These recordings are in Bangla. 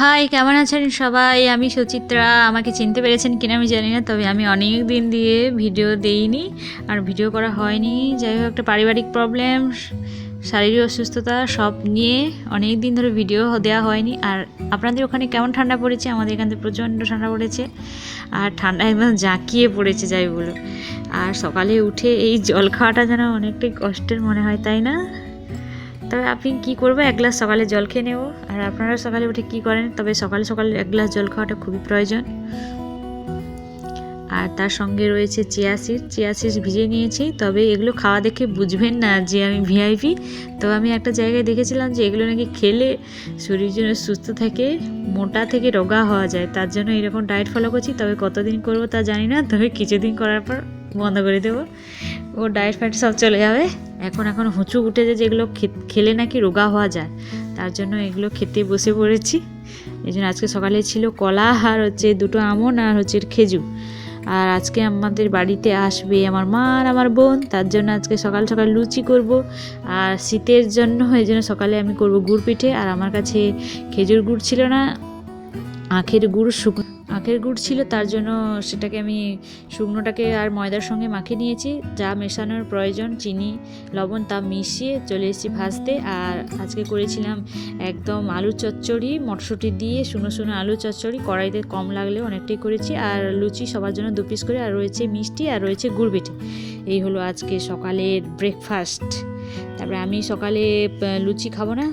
হাই কেমন আছেন সবাই? আমি সুচিত্রা। আমাকে চিনতে পেরেছেন কিনা আমি জানি না, তবে আমি অনেক দিন দিয়ে ভিডিও দেইনি আর ভিডিও করা হয়নি। যাই হোক, একটা পারিবারিক প্রবলেম শারীরিক অসুস্থতা, সব নিয়ে অনেক দিন ধরে ভিডিও দেওয়া হয়নি। আর আপনাদের ওখানে কেমন ঠান্ডা পড়েছে? আমাদের এখান থেকে প্রচণ্ড ঠান্ডা পড়েছে। আর ঠান্ডা একদম জাঁকিয়ে পড়েছে, যাই বলো আর সকালে উঠে এই জল খাওয়াটা যেন অনেকটাই কষ্টের মনে হয়, তাই না? তবে আপনি কি করব? এক গ্লাস সকালে জল খেয়ে নেব। আর আপনারা সকালে উঠে কি করেন? তবে সকালে সকালে এক গ্লাস জল খাওয়াটা খুবই প্রয়োজন। আর তার সঙ্গে রয়েছে চিয়া সিড। চিয়া ভিজিয়ে নিয়েছি। তবে এগুলো খাওয়া দেখে বুঝবেন না যে আমি ভিআইপি। তো আমি একটা জায়গায় দেখেছিলাম যে এগুলো নাকি খেলে শরীর জন্য সুস্থ থাকে, মোটা থেকে রোগা হওয়া যায়। তার জন্য এরকম ডায়েট ফলো করছি। তবে কতদিন করব তা জানি না। তবে কিছুদিন করার পর বন্ধ করে দেবো। ও ডায়েট ফ্যাট সব চলে যাবে। এখন এখন হুঁচু উঠেছে যেগুলো খেলে নাকি রোগা হওয়া যায়, তার জন্য এগুলো খেতে বসে পড়েছি। এই জন্য আজকে সকালে ছিল কলা আর হচ্ছে দুটো আমন আর হচ্ছে খেজুর। আর আজকে আমাদের বাড়িতে আসবে আমার মা আর আমার বোন, তার জন্য আজকে সকাল সকাল লুচি করব। আর শীতের জন্য এই জন্য সকালে আমি করব গুড় পিঠে। আর আমার কাছে খেজুর গুড় ছিল না, আখের গুড় শুকনো আখের গুড় ছিল, তার জন্য সেটাকে আমি শুকনোটাকে আর ময়দার সঙ্গে মাখিয়ে নিয়েছি। যা মেশানোর প্রয়োজন, চিনি, লবণ তা মিশিয়ে চলে এসেছি ভাজতে। আর আজকে করেছিলাম একদম আলু চচ্চড়ি, মটরশুঁটি দিয়ে শুনো শুনো আলু চচ্চড়ি। কড়াইতে কম লাগলেও অনেকটাই করেছি। আর লুচি সবার জন্য দু পিস করে, আর রয়েছে মিষ্টি, আর রয়েছে গুড় পিঠে। এই হলো আজকে সকালের ব্রেকফাস্ট তারপরে আমি সকালে লুচি খাব না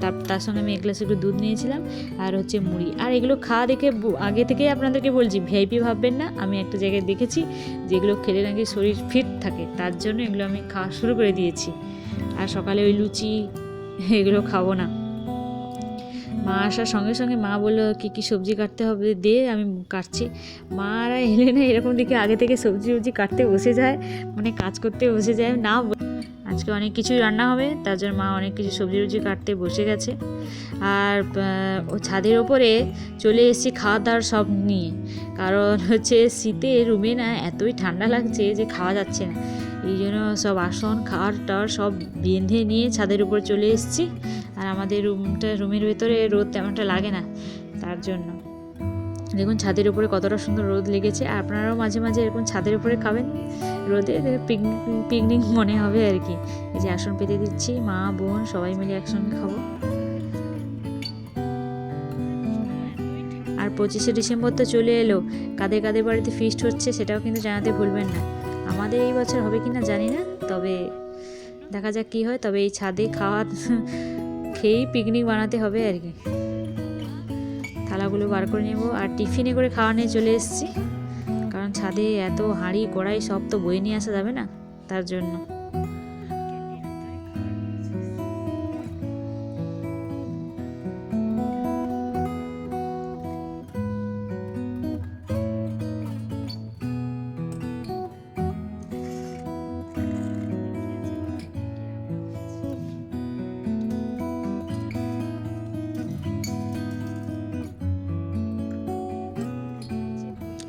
তার তার সঙ্গে আমি এক গ্লাস একটু দুধ নিয়েছিলাম আর হচ্ছে মুড়ি। আর এগুলো খাওয়া দেখে আগে থেকেই আপনাদেরকে বলছি, ভিআইপি ভাববেন না। আমি একটা জায়গায় দেখেছি যেগুলো খেলে নাকি শরীর ফিট থাকে। তার জন্য এগুলো আমি খাওয়া শুরু করে দিয়েছি। আর সকালে ওই লুচি এগুলো খাব না। মা আসার সঙ্গে সঙ্গে মা বলল, কী কী সবজি কাটতে হবে? দে, আমি কাটছি। মারা এলে না, এরকম দিকে আগে থেকে সবজি উবজি কাটতে বসে যায় মানে কাজ করতে বসে যায়। না আজকে অনেক কিছুই রান্না হবে, তার জন্য মা অনেক কিছু সবজি উবজি কাটতে বসে গেছে। আর ও ছাদের ওপরে চলে এসেছি খাওয়া দাওয়ার সব নিয়ে। কারণ হচ্ছে শীতে রুমে না এতই ঠান্ডা লাগছে যে খাওয়া যাচ্ছে না। এই জন্য সব আসন খাওয়ার টাওয়ার সব বেঁধে নিয়ে ছাদের উপর চলে এসেছি। আর আমাদের রুমটা, রুমের ভেতরে রোদ তেমনটা লাগে না, তার জন্য। দেখুন, ছাদের উপরে কতটা সুন্দর রোদ লেগেছে। আর আপনারাও মাঝে মাঝে এরকম ছাদের উপরে খাবেন, রোদে পিকনিক মনে হবে আর কি। এই যে আসন পেতে দিচ্ছি, মা, বোন, সবাই মিলে একসঙ্গে খাব। আর পঁচিশে ডিসেম্বর তো চলে এলো কাদের কাদের বাড়িতে ফিস্ট হচ্ছে, সেটাও কিন্তু জানাতে ভুলবেন না। আমাদের এই বছর হবে কি না জানি না, তবে দেখা যাক কী হয়, তবে এই ছাদে খাওয়া, খেয়েই পিকনিক বানাতে হবে আর কি। থালাগুলো বার করে নেব আর টিফিনে করে খাওয়া নিয়ে চলে এসেছি। কারণ ছাদে এত হাঁড়ি, কড়াই সব তো বয়ে নিয়ে আসা যাবে না, তার জন্য।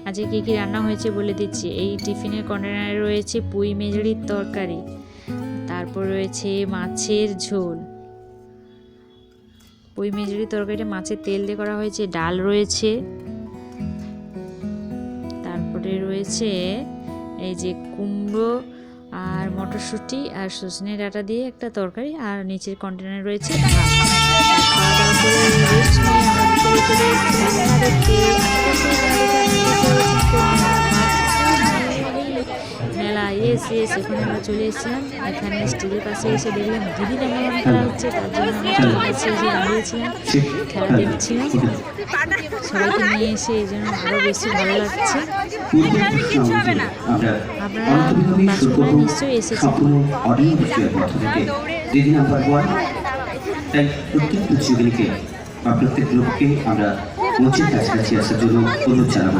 আজকে কী কী রান্না হয়েছে বলে দিচ্ছি এই টিফিনের কন্টেনারে রয়েছে পুঁই মেজড়ির তরকারি, তারপর রয়েছে মাছের ঝোল পুঁই মেজড়ির তরকারিটা মাছের তেল দিয়ে করা হয়েছে, ডাল রয়েছে, তারপরে রয়েছে এই যে কুমড়ো আর মটরশুঁটি আর সজনে ডাটা দিয়ে একটা তরকারি, আর নিচের কন্টেনার রয়েছে। খাওয়া দাওয়া করে এসেছি ইয়েস এখানে আমরা চলে এসেছিলাম। এখানে স্টেজের পাশে এসে দেখলাম দিদি খেলা হচ্ছে তার জন্য আমরা এসে দাঁড়িয়েছিলাম খেলা দেখছিলাম। সবাইকে নিয়ে এসে এই জন্য আরও বেশি ভালো লাগছে। আপনারা বাসপুরা নিশ্চয়ই এসেছেন তাই প্রত্যেক প্রতিযোগীকে বা প্রত্যেক লোককে আমরা মঞ্চের কাছাকাছি আসার জন্য অনুরোধ জানাব।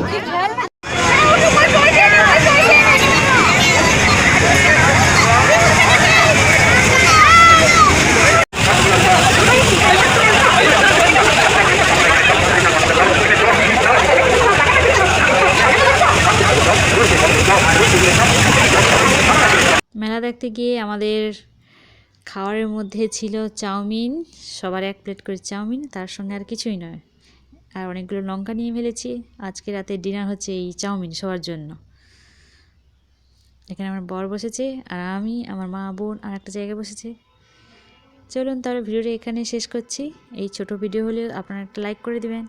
দেখতে গিয়ে আমাদের খাওয়ারের মধ্যে ছিল চাউমিন। সবার এক প্লেট করে চাউমিন, তার সঙ্গে আর কিছুই নয়। আর অনেকগুলো লঙ্কা নিয়ে ফেলেছি। আজকে রাতে ডিনার হচ্ছে এই চাউমিন সবার জন্য। এখানে আমার বর বসেছে আর আমি, আমার মা, বোন আর একটা জায়গায় বসেছে। চলুন তাহলে ভিডিওটা এখানে শেষ করছি। এই ছোট ভিডিও হলে আপনারা একটা লাইক করে দিবেন।